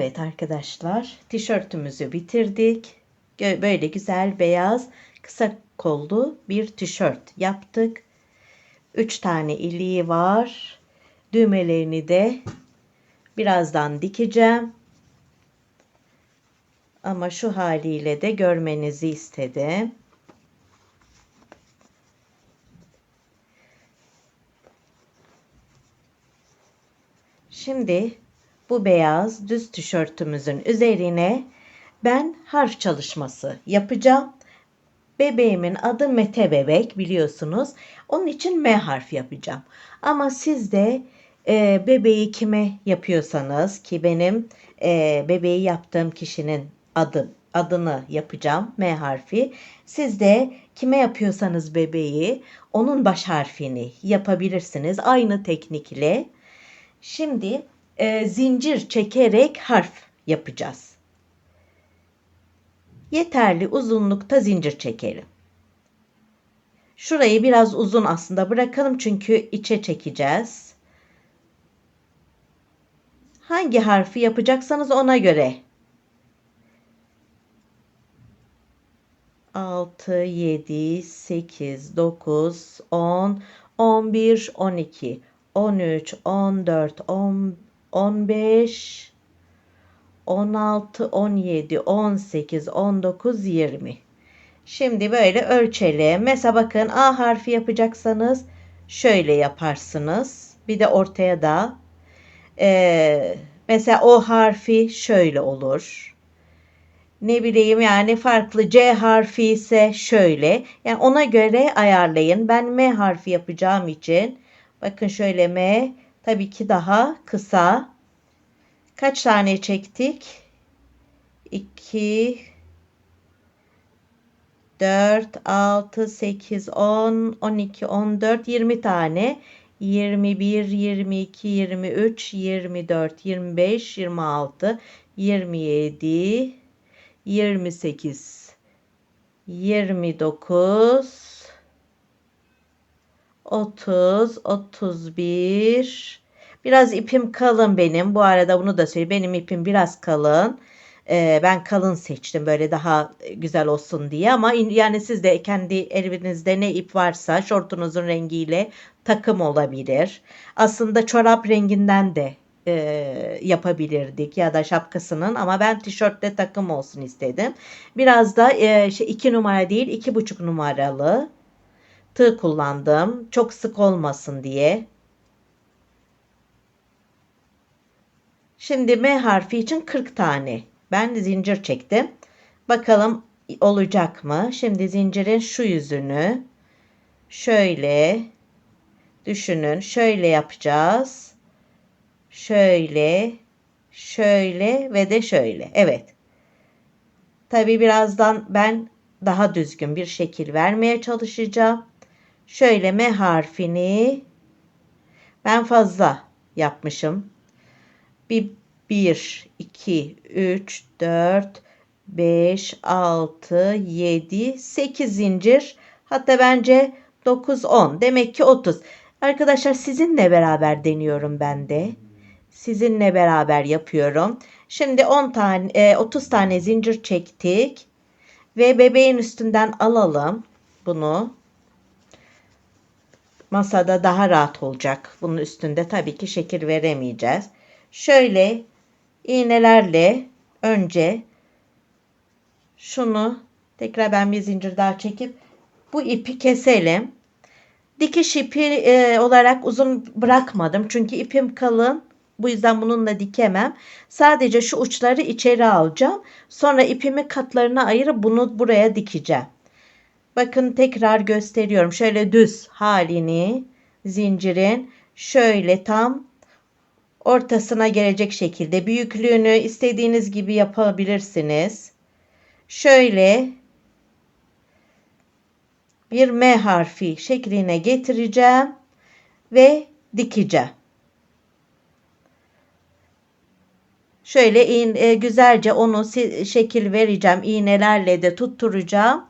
Evet arkadaşlar, tişörtümüzü bitirdik. Böyle güzel beyaz kısa kollu bir tişört yaptık. Üç tane iliği var. Düğmelerini de birazdan dikeceğim. Ama şu haliyle de görmenizi istedim. Şimdi bu beyaz düz tişörtümüzün üzerine ben harf çalışması yapacağım. Bebeğimin adı Mete Bebek biliyorsunuz. Onun için M harfi yapacağım. Ama siz de e, bebeği kime yapıyorsanız ki benim e, bebeği yaptığım kişinin adı adını yapacağım M harfi. Siz de kime yapıyorsanız bebeği onun baş harfini yapabilirsiniz aynı teknikle. Şimdi e, zincir çekerek harf yapacağız. Yeterli uzunlukta zincir çekelim. Şurayı biraz uzun aslında bırakalım çünkü içe çekeceğiz. Hangi harfi yapacaksanız ona göre. 6, 7, 8, 9, 10, 11, 12, 13, 14, 10, 15, 16, 17, 18, 19, 20. Şimdi böyle ölçelim. Mesela bakın A harfi yapacaksanız şöyle yaparsınız. Bir de ortaya da ee, mesela O harfi şöyle olur. Ne bileyim yani farklı C harfi ise şöyle. Yani ona göre ayarlayın. Ben M harfi yapacağım için bakın şöyle M tabii ki daha kısa. Kaç tane çektik? 2 4 6 8 10 12 14 20 tane. 21 22 23 24 25 26 27 28 29 30 31 Biraz ipim kalın benim. Bu arada bunu da söyleyeyim. Benim ipim biraz kalın. Ee, ben kalın seçtim böyle daha güzel olsun diye ama yani siz de kendi elinizde ne ip varsa şortunuzun rengiyle takım olabilir. Aslında çorap renginden de e, yapabilirdik ya da şapkasının ama ben tişörtle takım olsun istedim. Biraz da e, şey, iki numara değil iki buçuk numaralı tığ kullandım. Çok sık olmasın diye. Şimdi M harfi için 40 tane. Ben zincir çektim. Bakalım olacak mı? Şimdi zincirin şu yüzünü şöyle düşünün. Şöyle yapacağız. Şöyle, şöyle ve de şöyle. Evet. Tabi birazdan ben daha düzgün bir şekil vermeye çalışacağım. Şöyle M harfini ben fazla yapmışım. Bir 1, 2, 3, 4, 5, 6, 7, 8 zincir. Hatta bence 9, 10. Demek ki 30. Arkadaşlar sizinle beraber deniyorum ben de. Sizinle beraber yapıyorum. Şimdi 10 tane, 30 tane zincir çektik. Ve bebeğin üstünden alalım bunu. Masada daha rahat olacak. Bunun üstünde tabii ki şekil veremeyeceğiz. Şöyle iğnelerle önce şunu tekrar ben bir zincir daha çekip bu ipi keselim. Dikiş ipi e, olarak uzun bırakmadım çünkü ipim kalın. Bu yüzden bununla dikemem. Sadece şu uçları içeri alacağım. Sonra ipimi katlarına ayırıp bunu buraya dikeceğim. Bakın tekrar gösteriyorum. Şöyle düz halini zincirin şöyle tam ortasına gelecek şekilde büyüklüğünü istediğiniz gibi yapabilirsiniz. Şöyle bir M harfi şekline getireceğim ve dikeceğim. Şöyle e, güzelce onu şekil vereceğim. iğnelerle de tutturacağım.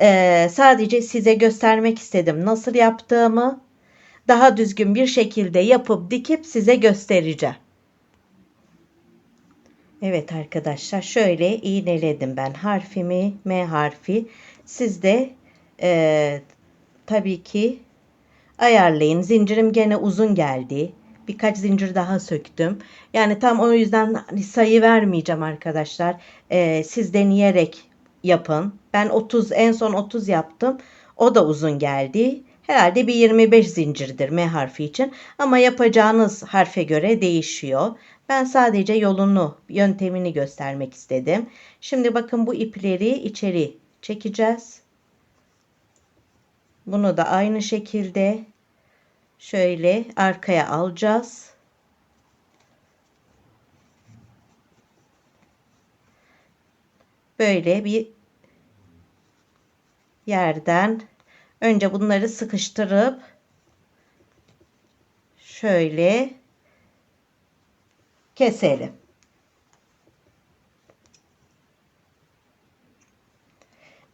Ee, sadece size göstermek istedim nasıl yaptığımı daha düzgün bir şekilde yapıp dikip size göstereceğim. Evet arkadaşlar şöyle iğneledim ben harfimi M harfi. Siz de e, tabii ki ayarlayın. Zincirim gene uzun geldi. Birkaç zincir daha söktüm. Yani tam o yüzden sayı vermeyeceğim arkadaşlar. E, siz deneyerek yapın. Ben 30 en son 30 yaptım. O da uzun geldi. Herhalde bir 25 zincirdir M harfi için ama yapacağınız harfe göre değişiyor. Ben sadece yolunu, yöntemini göstermek istedim. Şimdi bakın bu ipleri içeri çekeceğiz. Bunu da aynı şekilde şöyle arkaya alacağız. Böyle bir yerden önce bunları sıkıştırıp şöyle keselim.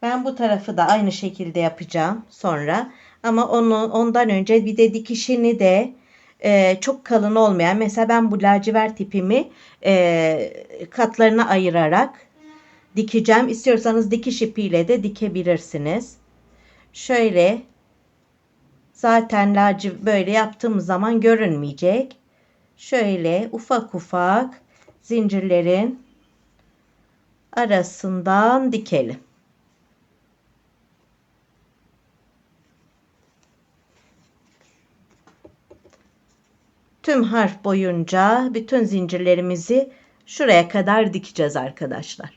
Ben bu tarafı da aynı şekilde yapacağım sonra. Ama onu ondan önce bir de dikişini de e, çok kalın olmayan mesela ben bu lacivert ipimi e, katlarına ayırarak dikeceğim. İstiyorsanız dikiş ipiyle de dikebilirsiniz. Şöyle zaten laciv böyle yaptığımız zaman görünmeyecek şöyle ufak ufak zincirlerin arasından dikelim. Tüm harf boyunca bütün zincirlerimizi şuraya kadar dikeceğiz arkadaşlar.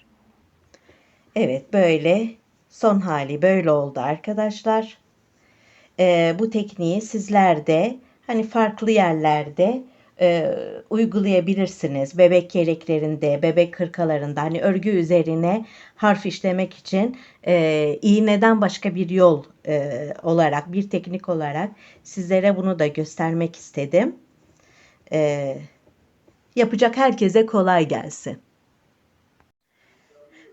Evet böyle son hali böyle oldu arkadaşlar. Ee, bu tekniği sizler de hani farklı yerlerde e, uygulayabilirsiniz. Bebek yeleklerinde, bebek kırkalarında hani örgü üzerine harf işlemek için e, iğneden başka bir yol e, olarak, bir teknik olarak sizlere bunu da göstermek istedim. E, yapacak herkese kolay gelsin.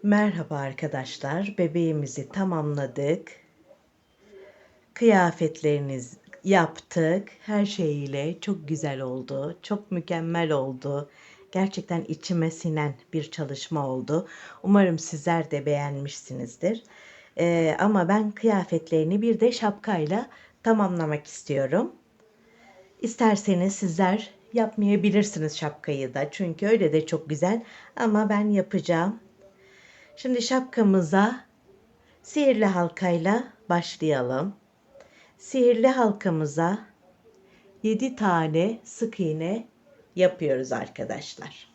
Merhaba arkadaşlar. Bebeğimizi tamamladık. Kıyafetleriniz yaptık. Her şeyiyle çok güzel oldu. Çok mükemmel oldu. Gerçekten içime sinen bir çalışma oldu. Umarım sizler de beğenmişsinizdir. Ee, ama ben kıyafetlerini bir de şapkayla tamamlamak istiyorum. İsterseniz sizler yapmayabilirsiniz şapkayı da. Çünkü öyle de çok güzel. Ama ben yapacağım. Şimdi şapkamıza sihirli halkayla başlayalım sihirli halkamıza 7 tane sık iğne yapıyoruz arkadaşlar.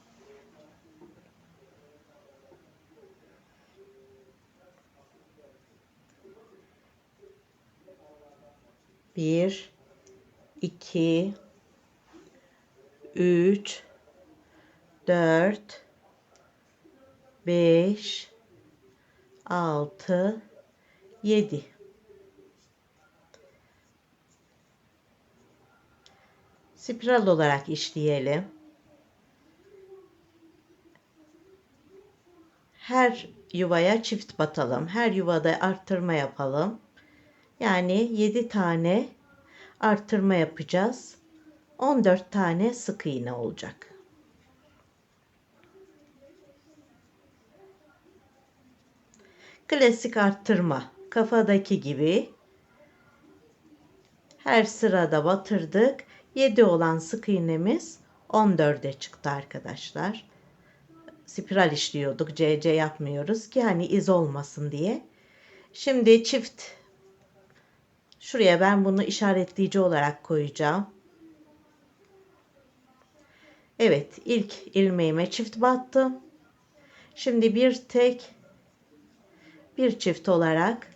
Bir, iki, üç, dört, beş, altı, yedi. spiral olarak işleyelim. Her yuvaya çift batalım. Her yuvada arttırma yapalım. Yani 7 tane arttırma yapacağız. 14 tane sık iğne olacak. Klasik arttırma kafadaki gibi her sırada batırdık. 7 olan sık iğnemiz 14'e çıktı arkadaşlar. Spiral işliyorduk. CC yapmıyoruz ki hani iz olmasın diye. Şimdi çift şuraya ben bunu işaretleyici olarak koyacağım. Evet ilk ilmeğime çift battım. Şimdi bir tek bir çift olarak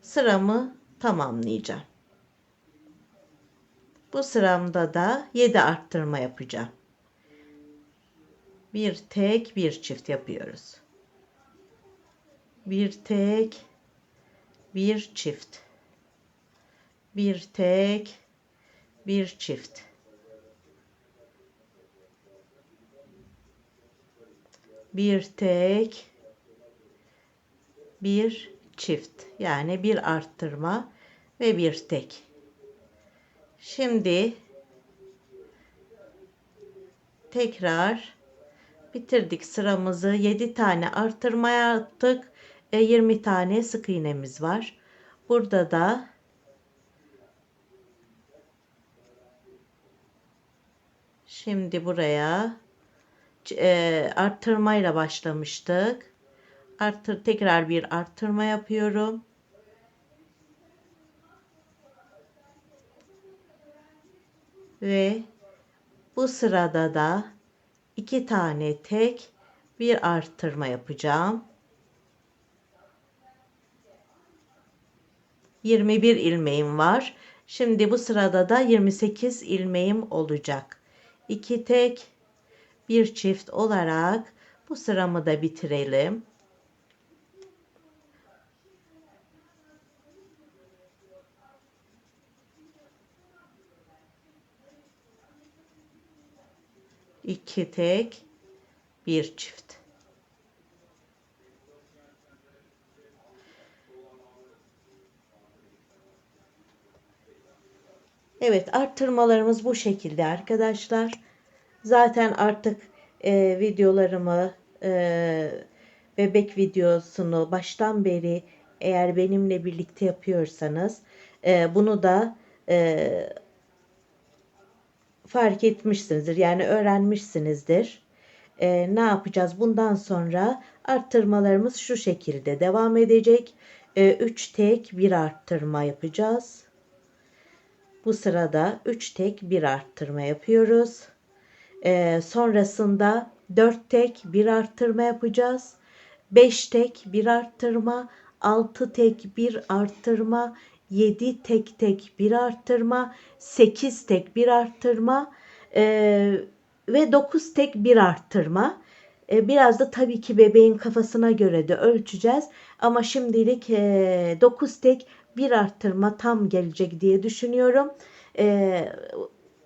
sıramı tamamlayacağım. Bu sıramda da 7 arttırma yapacağım. Bir tek bir çift yapıyoruz. Bir tek bir çift. Bir tek bir çift. Bir tek bir çift. Yani bir arttırma ve bir tek. Şimdi tekrar Bitirdik sıramızı. 7 tane artırma yaptık. E, 20 tane sık iğnemiz var. Burada da şimdi buraya e, arttırmayla başlamıştık. Artır tekrar bir arttırma yapıyorum. Ve bu sırada da iki tane tek bir arttırma yapacağım. 21 ilmeğim var. Şimdi bu sırada da 28 ilmeğim olacak. 2 tek bir çift olarak bu sıramı da bitirelim. İki tek bir çift. Evet arttırmalarımız bu şekilde arkadaşlar. Zaten artık e, videolarımı e, bebek videosunu baştan beri eğer benimle birlikte yapıyorsanız e, bunu da e, fark etmişsinizdir. Yani öğrenmişsinizdir. E, ne yapacağız? Bundan sonra arttırmalarımız şu şekilde devam edecek. 3 e, tek bir arttırma yapacağız. Bu sırada 3 tek bir arttırma yapıyoruz. E, sonrasında 4 tek bir arttırma yapacağız. 5 tek bir arttırma, 6 tek bir arttırma, 7 tek tek bir arttırma, 8 tek bir arttırma e, ve 9 tek bir arttırma. E, biraz da tabii ki bebeğin kafasına göre de ölçeceğiz. Ama şimdilik e, 9 tek bir arttırma tam gelecek diye düşünüyorum. E,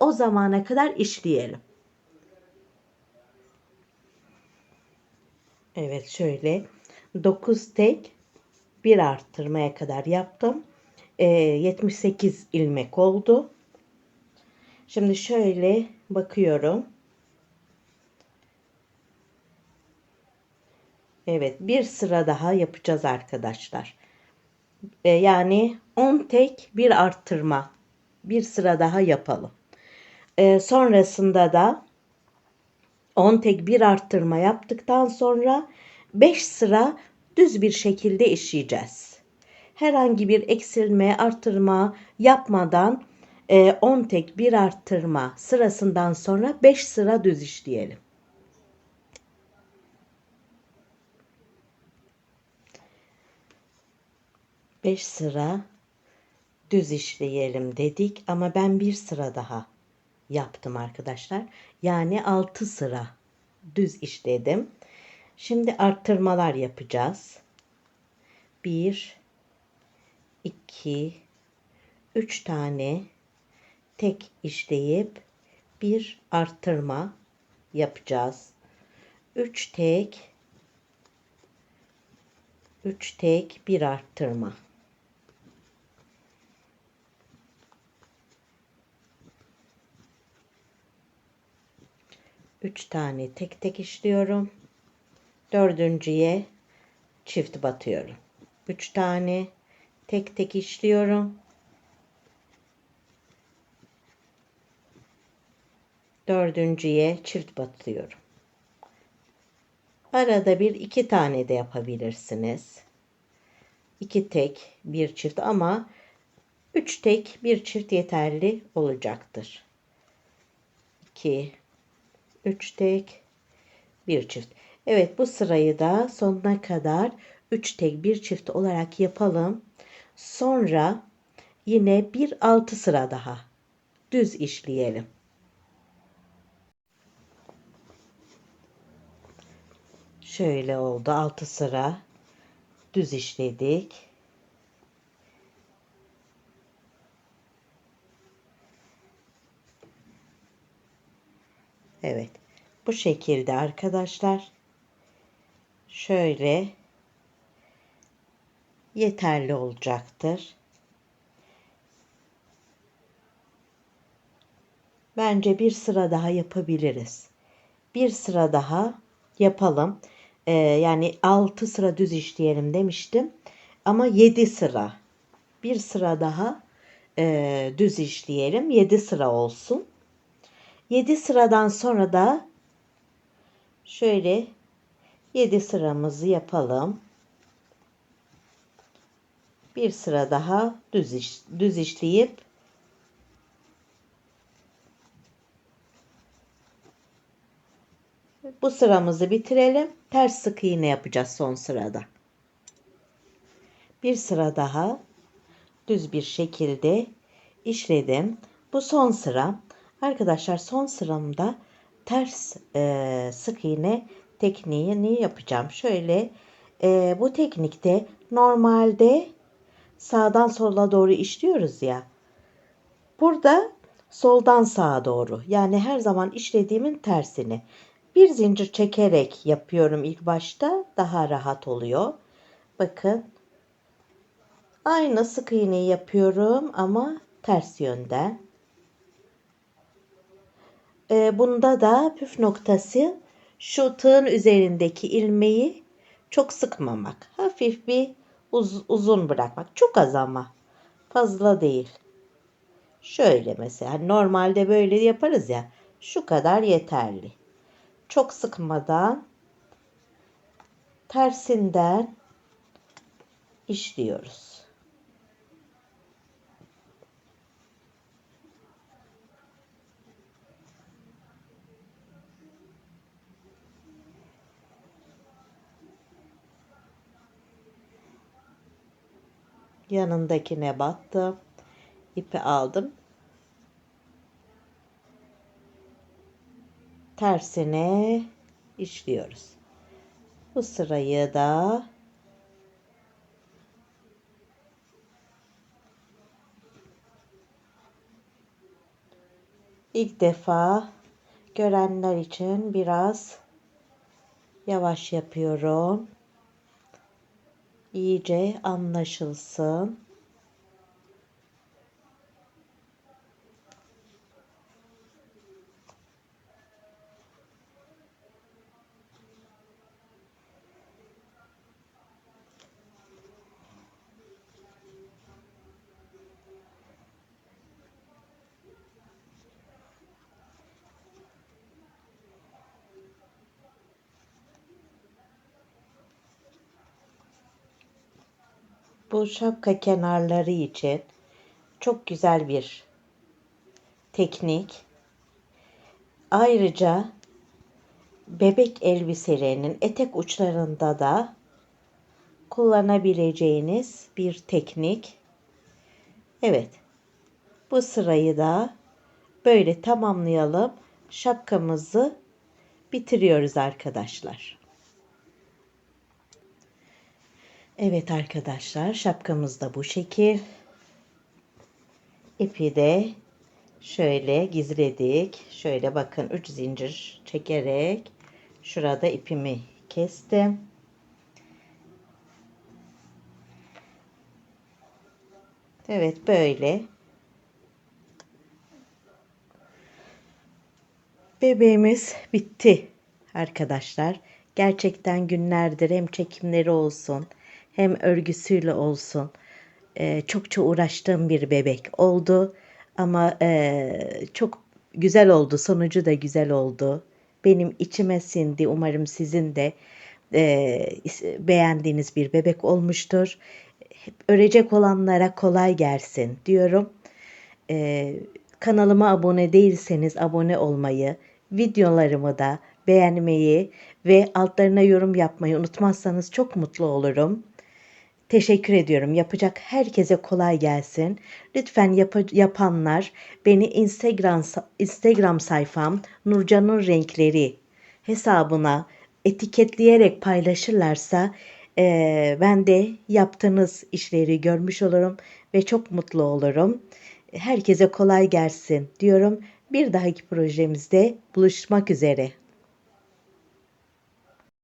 o zamana kadar işleyelim. Evet şöyle 9 tek bir arttırmaya kadar yaptım e, 78 ilmek oldu. Şimdi şöyle bakıyorum. Evet bir sıra daha yapacağız arkadaşlar. E, yani 10 tek bir arttırma. Bir sıra daha yapalım. E, sonrasında da 10 tek bir arttırma yaptıktan sonra 5 sıra düz bir şekilde işleyeceğiz herhangi bir eksilme, artırma yapmadan 10 e, tek bir arttırma sırasından sonra 5 sıra düz işleyelim. Beş sıra düz işleyelim dedik ama ben bir sıra daha yaptım arkadaşlar. Yani altı sıra düz işledim. Şimdi arttırmalar yapacağız. Bir, 2 3 tane tek işleyip bir arttırma yapacağız. 3 tek 3 tek bir arttırma. Üç tane tek tek işliyorum. Dördüncüye çift batıyorum. Üç tane tek tek işliyorum. Dördüncüye çift batıyorum. Arada bir iki tane de yapabilirsiniz. İki tek bir çift ama üç tek bir çift yeterli olacaktır. 2 3 tek bir çift. Evet bu sırayı da sonuna kadar 3 tek bir çift olarak yapalım. Sonra yine bir altı sıra daha düz işleyelim. Şöyle oldu altı sıra düz işledik. Evet. Bu şekilde arkadaşlar. Şöyle yeterli olacaktır. Bence bir sıra daha yapabiliriz. Bir sıra daha yapalım. Ee, yani 6 sıra düz işleyelim demiştim. Ama 7 sıra. Bir sıra daha e, düz işleyelim. 7 sıra olsun. 7 sıradan sonra da şöyle 7 sıramızı yapalım. Bir sıra daha düz iş, düz işleyip bu sıramızı bitirelim. Ters sık iğne yapacağız son sırada. Bir sıra daha düz bir şekilde işledim. Bu son sıra. Arkadaşlar son sıramda ters e, sık iğne tekniğini yapacağım. Şöyle e, bu teknikte normalde sağdan sola doğru işliyoruz ya. Burada soldan sağa doğru. Yani her zaman işlediğimin tersini. Bir zincir çekerek yapıyorum ilk başta. Daha rahat oluyor. Bakın. Aynı sık iğneyi yapıyorum ama ters yönden. Ee, bunda da püf noktası şu tığın üzerindeki ilmeği çok sıkmamak. Hafif bir uz uzun bırakmak. Çok az ama fazla değil. Şöyle mesela normalde böyle yaparız ya. Şu kadar yeterli. Çok sıkmadan tersinden işliyoruz. Yanındakine battım. ipi aldım. Tersine işliyoruz. Bu sırayı da ilk defa görenler için biraz yavaş yapıyorum iyice anlaşılsın. Bu şapka kenarları için çok güzel bir teknik. Ayrıca bebek elbiselerinin etek uçlarında da kullanabileceğiniz bir teknik. Evet. Bu sırayı da böyle tamamlayalım. Şapkamızı bitiriyoruz arkadaşlar. Evet arkadaşlar şapkamız da bu şekil. İpi de şöyle gizledik. Şöyle bakın 3 zincir çekerek şurada ipimi kestim. Evet böyle. Bebeğimiz bitti arkadaşlar. Gerçekten günlerdir hem çekimleri olsun hem örgüsüyle olsun e, çokça uğraştığım bir bebek oldu. Ama e, çok güzel oldu. Sonucu da güzel oldu. Benim içime sindi. Umarım sizin de e, beğendiğiniz bir bebek olmuştur. Örecek olanlara kolay gelsin diyorum. E, kanalıma abone değilseniz abone olmayı, videolarımı da beğenmeyi ve altlarına yorum yapmayı unutmazsanız çok mutlu olurum. Teşekkür ediyorum. Yapacak herkese kolay gelsin. Lütfen yap- yapanlar beni Instagram Instagram sayfam Nurcan'ın renkleri hesabına etiketleyerek paylaşırlarsa e, ben de yaptığınız işleri görmüş olurum ve çok mutlu olurum. Herkese kolay gelsin diyorum. Bir dahaki projemizde buluşmak üzere.